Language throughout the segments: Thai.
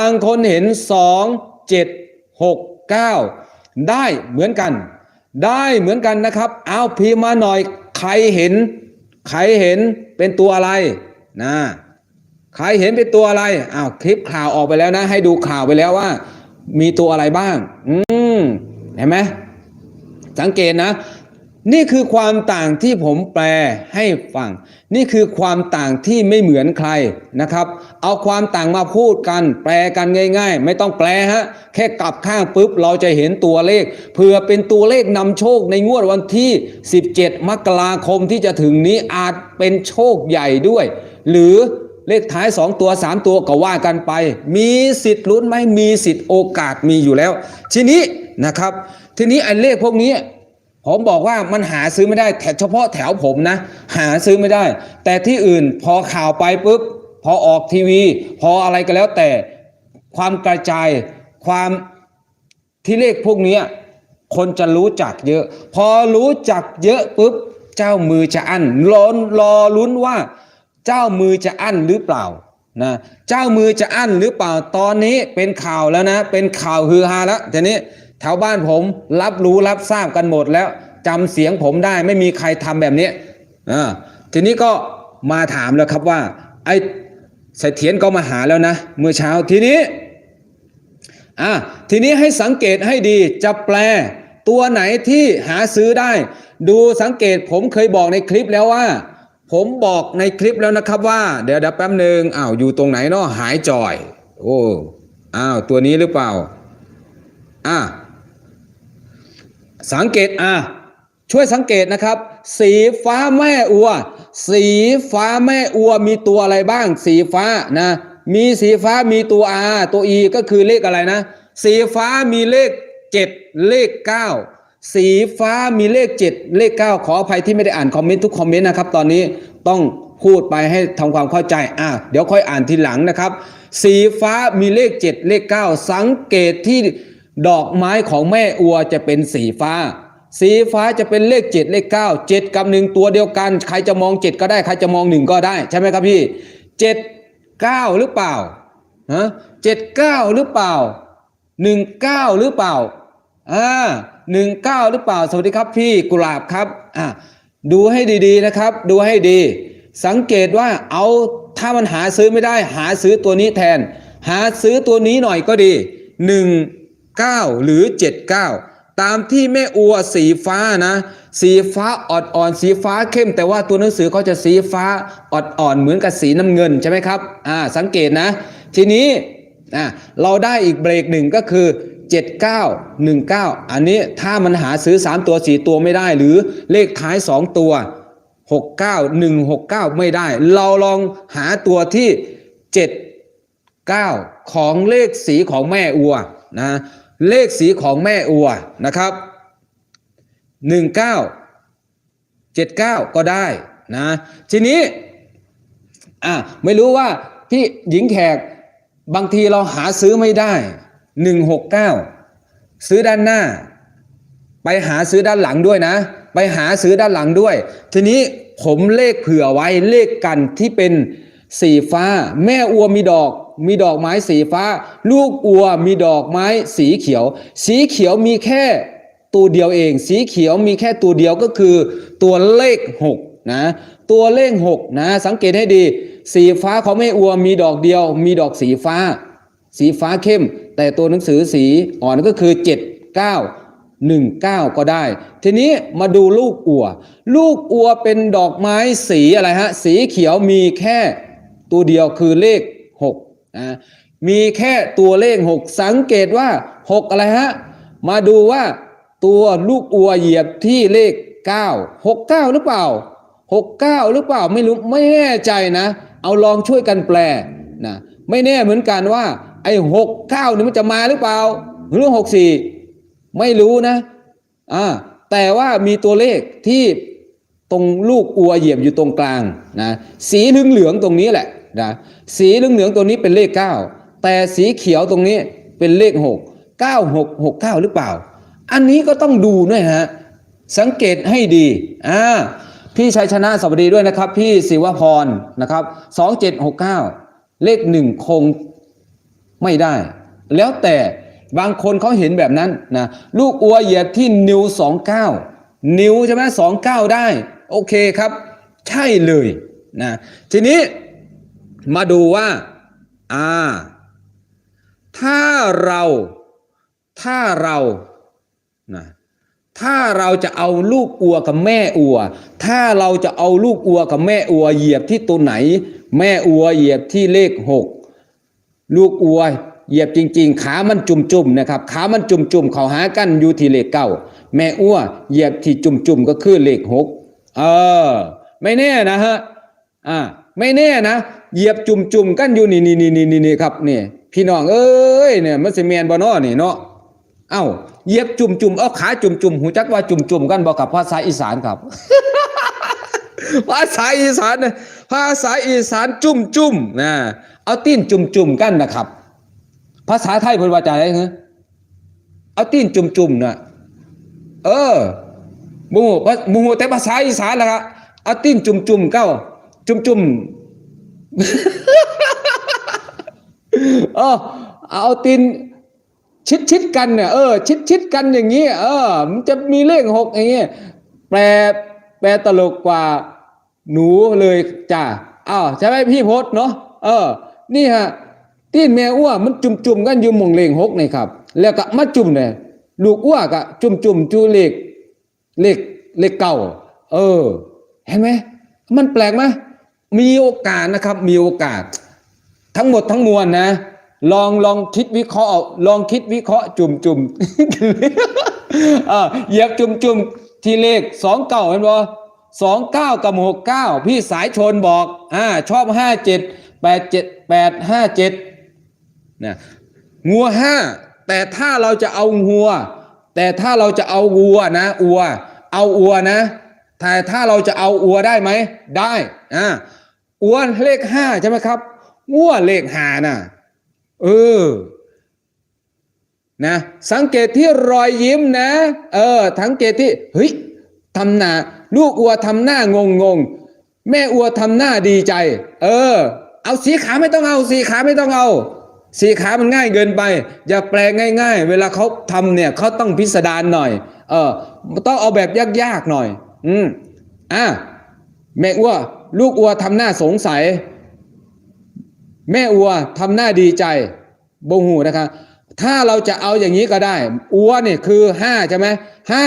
บางคนเห็นสองเจ็ดหกเก้าได้เหมือนกัน ได้เหมือนกันนะครับ เอาพิมพ์มาหน่อยใครเห็น ใครเห็นเป็นตัวอะไรนะใครเห็นเป็นตัวอะไรอ้าวคลิปข่าวออกไปแล้วนะ ให้ดูข่าวไปแล้วว่า มีตัวอะไรบ้าง อืมเห็นไหมสังเกตนะ นี่คือความต่างที่ผมแปลให้ฟัง นี่คือความต่างที่ไม่เหมือนใครนะครับ เอาความต่างมาพูดกัน แปลกันง่าย ๆ ไม่ต้องแปลฮะ แค่กลับข้างปุ๊บเราจะเห็นตัวเลข เผื่อเป็นตัวเลขนำโชคในงวดวันที่ 17 มกราคมที่จะถึงนี้อาจเป็นโชคใหญ่ด้วย หรือเลขท้าย 2 ตัว 3 ตัวก็ว่ากันไป มีสิทธิ์ลุ้นไหมมีสิทธิ์โอกาสมีอยู่แล้ว ทีนี้นะครับ ทีนี้ไอ้เลขพวกนี้ ผมบอกว่ามันหาซื้อไม่ได้แต่เฉพาะแถวผมนะ หาซื้อไม่ได้ แต่ที่อื่นพอข่าวไปปุ๊บพอออกทีวี พออะไรก็แล้วแต่ความกระจายความที่เลขพวกนี้คนจะรู้จักเยอะ พอรู้จักเยอะปุ๊บเจ้ามือจะอั้นล้นรอลุ้นว่า เจ้ามือจะอั้นหรือเปล่านะเจ้ามือจะอั้นหรือเปล่าตอนนี้เป็นข่าวแล้วนะ เป็นข่าวฮือฮาแล้วทีนี้ แถวบ้านผมรับรู้รับทราบกันหมดแล้วจำเสียงผมได้ไม่มีใครทำแบบนี้อ่าทีนี้ก็มาถามแล้วครับว่า ไอ้เสถียรก็มาหาแล้วนะ เมื่อเช้าทีนี้อะทีนี้ให้สังเกตให้ดีจะแปลตัวไหนที่หาซื้อได้ ดูสังเกตผมเคยบอกในคลิปแล้วว่า ผมบอกในคลิปแล้วนะครับว่า เดี๋ยวเดี๋ยวแป๊บหนึ่งอ้าวอยู่ตรงไหนเนาะหายจ่อย โอ้อ้าวตัวนี้หรือเปล่าอะ สังเกตอะช่วยสังเกตนะครับ สีฟ้าแม่อัว สีฟ้าแม่อัวมีตัวอะไรบ้าง สีฟ้านะ มีสีฟ้ามีตัว R ตัว E ก็คือเลขอะไรนะ สีฟ้ามีเลข 7 เลข 9 สีฟ้ามีเลข 7 เลข 9 ขออภัยที่ไม่ได้อ่านคอมเมนต์ทุกคอมเมนต์นะครับ ตอนนี้ต้องพูดไปให้ทำความเข้าใจอะเดี๋ยวค่อยอ่านทีหลังนะครับ สีฟ้ามีเลข 7 เลข 9 สังเกตที่ ดอกไม้ของแม่อัวจะเป็นสีฟ้า สีฟ้าจะเป็นเลข7เลข9 7กับ1ตัวเดียวกัน ใครจะมอง7ก็ได้ ใครจะมอง1ก็ได้ ใช่ไหมครับพี่7 9หรือเปล่าฮะ7 9หรือเปล่า1 9หรือเปล่าอ่า1 9หรือเปล่า สวัสดีครับพี่กุหลาบครับอ่าดูให้ดีๆนะครับ ดูให้ดี สังเกตว่าเอาถ้ามันหาซื้อไม่ได้ หาซื้อตัวนี้แทน หาซื้อตัวนี้หน่อยก็ดี1 9 หรือ 79 ตามที่แม่อัวสีฟ้านะ สีฟ้าอ่อนๆสีฟ้าเข้ม แต่ว่าตัวหนังสือเขาจะสีฟ้าอ่อนๆเหมือนกับสีน้ำเงินใช่ไหมครับอ่าสังเกตนะ ทีนี้อ่าเราได้อีกเบรกหนึ่งก็คือ 79 19 อันนี้ถ้ามันหาซื้อ 3 ตัว 4 ตัวไม่ได้ หรือเลขท้าย 2 ตัว 69 169 ไม่ได้ เราลองหาตัวที่ 7 9 ของเลขสีของแม่อัวนะ เลขสีของแม่อัวนะครับ 19 79 ก็ได้นะทีนี้อะไม่รู้ว่าพี่หญิงแขกบางทีเราหาซื้อไม่ได้ 169 ซื้อด้านหน้า ไปหาซื้อด้านหลังด้วยนะ ไปหาซื้อด้านหลังด้วย ทีนี้ผมเลขเผื่อไว้เลขกันที่เป็นสีฟ้า แม่อัวมีดอก มีดอกไม้สีฟ้า ลูกอัวมีดอกไม้สีเขียว สีเขียวมีแค่ตัวเดียวเอง สีเขียวมีแค่ตัวเดียวก็คือ ตัวเลข6นะตัวเลข6นะสังเกตให้ดี สีฟ้าของแม่อัวมีดอกเดียว มีดอกสีฟ้า สีฟ้าเข้ม แต่ตัวหนังสือสีอ่อนก็คือ 7 9 1 9 ก็ได้ ทีนี้มาดูลูกอัว ลูกอัวเป็นดอกไม้สีอะไรฮะ สีเขียวมีแค่ตัวเดียวคือเลข นะมีแค่ตัวเลข 6 สังเกตว่า 6 อะไรฮะ มาดูว่าตัวลูกอัวเหยียบที่เลข 9 6 9 หรือเปล่า 69 หรือเปล่าไม่รู้ไม่แน่ใจนะ เอาลองช่วยกันแปลนะไม่แน่เหมือนกันว่าไอ้หกเก้านี่มันจะมาหรือเปล่า หรือหกสี่ไม่รู้นะอ่าแต่ว่ามีตัวเลขที่ตรงลูกอัวเหยียบอยู่ตรงกลางนะสีเหลืองเหลืองๆตรงนี้แหละ นะสีเหลืองเหลืองๆตรงนี้เป็นเลขเก้าแต่สีเขียวตรงนี้เป็นเลขหกเก้าหกหกเก้าหรือเปล่า อันนี้ก็ต้องดูด้วยฮะ สังเกตให้ดีอ่าพี่ชัยชนะสวัสดีด้วยนะครับ พี่ศิวพรนะครับ 2769 เลขหนึ่งคงไม่ได้ แล้วแต่บางคนเขาเห็นแบบนั้นนะลูกอัวเหยียบที่นิวสองเก้านิวใช่ไหมสองเก้าได้ โอเคครับ ใช่เลยนะทีนี้ มาดูว่าอ่าถ้าเราถ้าเรานะถ้าเราจะเอาลูกอัวกับแม่อัว ถ้าเราจะเอาลูกอัวกับแม่อัว เหยียบที่ตัวไหน แม่อัวเหยียบที่เลขหกลูกอัวเหยียบจริง ๆ ขามันจุ่มๆนะครับ ขามันจุ่มๆเขาหากันอยู่ที่เลขเก้าแม่อัวเหยียบที่จุ่มๆก็คือเลขหกเออ ไม่แน่นะฮะอ่าไม่แน่นะ เหยียบจุ่มๆกันอยู่นี่นี่นี่นี่นี่ครับนี่พี่น้องเอ้ยเนี่ยมันสิแมนบ่นาะนี่เนาะเอ้าเหยียบจุ่มจุ่มๆเอาขาจุ่มจุ่มๆหูจักว่าจุ่มจุ่มๆกันบอกกับภาษาอีสานครับ ภาษาอีสานนะภาษาอีสานจุ่มจุ่มๆนะเอาตีนจุ่มจุ่มๆกันนะครับ ภาษาไทยเพิ่นว่าจะอะไรเหรอเอาตีนจุ่มจุ่มๆนะเออมูมูแต่ภาษาอีสานล่ะครับเอาตีนจุ่มจุ่มๆเก้าจุ่มจุ่มๆ เออเอาตีนชิดชิดกันเนี่ยเออชิดชิดกันอย่างนี้เออ มันจะมีเลขหกอย่างเงี้ยแปลแปลตลกกว่าหนูเลยจ้าอ้าวใช่ไหมพี่พศเนาะเออ นี่ฮะตีนแม่อ้วมันจุ่มจุ่มกันอยู่มงเลขหกนี่ครับ แล้วก็มาจุ่มเนี่ยลูกอ้วก็จุ่มจุ่มจูเลขเลขเลขเก่า เออ เห็นไหมมันแปลกไหม มีโอกาสนะครับมีโอกาส ทั้งหมดทั้งมวลนะ ลองลองคิดวิเคราะห์ลองคิดวิเคราะห์จุ่มจุ่มเออเหยียบจุ่มจุ่มที่เลขสองเก้าเห็นบ่สองเก้ากับหกเก้าพี่สายชนบอกอ่าชอบห้าเจ็ดแปดเจ็ดแปดห้าเจ็ดนะงัวห้าแต่ถ้าเราจะเอางัว แต่ถ้าเราจะเอาวัวนะอัว เอาอัวนะแต่ถ้าเราจะเอาอัวได้ไหมได้อ่า อัวเลขห้าใช่ไหมครับวัวเลขหาน่ะเออนะสังเกตที่รอยยิ้มนะเออสังเกตที่เฮ้ยทำหน้าลูกอัวทำหน้างงงงแม่อัวทำหน้าดีใจ เออ เอาสีขาไม่ต้องเอา สีขาไม่ต้องเอา สีขามันง่ายเกินไป อย่าแปลง่าย ๆ เวลาเขาทำเนี่ยเขาต้องพิสดารหน่อย เออต้องเอาแบบยากๆหน่อย อืมอะแม่อัว ลูกอัวทำหน้าสงสัย แม่อัวทำหน้าดีใจบงหูนะครับ ถ้าเราจะเอาอย่างนี้ก็ได้ อัวเนี่ยคือห้าใช่ไหมห้า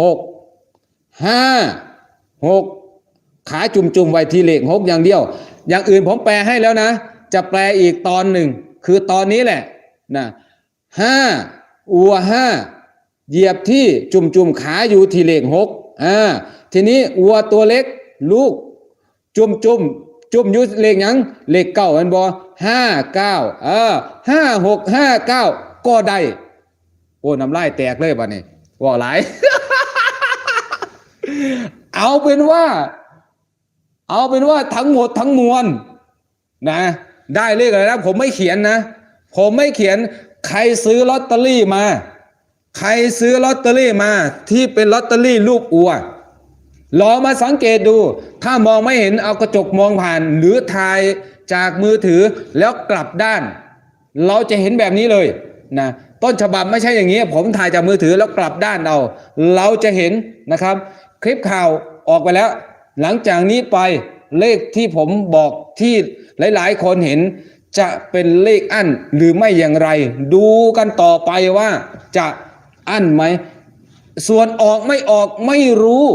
หกห้าหกขาจุ่มๆไว้ที่เลขหกอย่างเดียว อย่างอื่นผมแปลให้แล้วนะ จะแปลอีกตอนหนึ่ง คือตอนนี้แหละนะห้าอัวห้าเหยียบที่จุ่มๆขาอยู่ที่เลขหกอ่าทีนี้อัวตัวเล็กลูก จุ่มจุ่มจุ่มยุเลขยังเลขเก้าอันบอห้าเก้าเออห้าหกห้าเก้าก็ได้ โอ้น้ำลายแตกเลยป่ะนี่ว่าหลาย เอาเป็นว่า เอาเป็นว่าทั้งหมดทั้งมวลนะ ได้เลขอะไรนะผมไม่เขียนนะ ผมไม่เขียน ใครซื้อลอตเตอรี่มา ใครซื้อลอตเตอรี่มา ที่เป็นลอตเตอรี่รูปอัว ลองมาสังเกตดู ถ้ามองไม่เห็นเอากระจกมองผ่าน หรือถ่ายจากมือถือแล้วกลับด้าน เราจะเห็นแบบนี้เลยนะต้นฉบับไม่ใช่อย่างนี้ ผมถ่ายจากมือถือแล้วกลับด้านเอา เราจะเห็นนะครับ คลิปข่าวออกไปแล้ว หลังจากนี้ไปเลขที่ผมบอกที่หลาย ๆ คนเห็นจะเป็นเลขอั้นหรือไม่อย่างไร ดูกันต่อไปว่าจะอั้นไหม ส่วนออกไม่ออกไม่รู้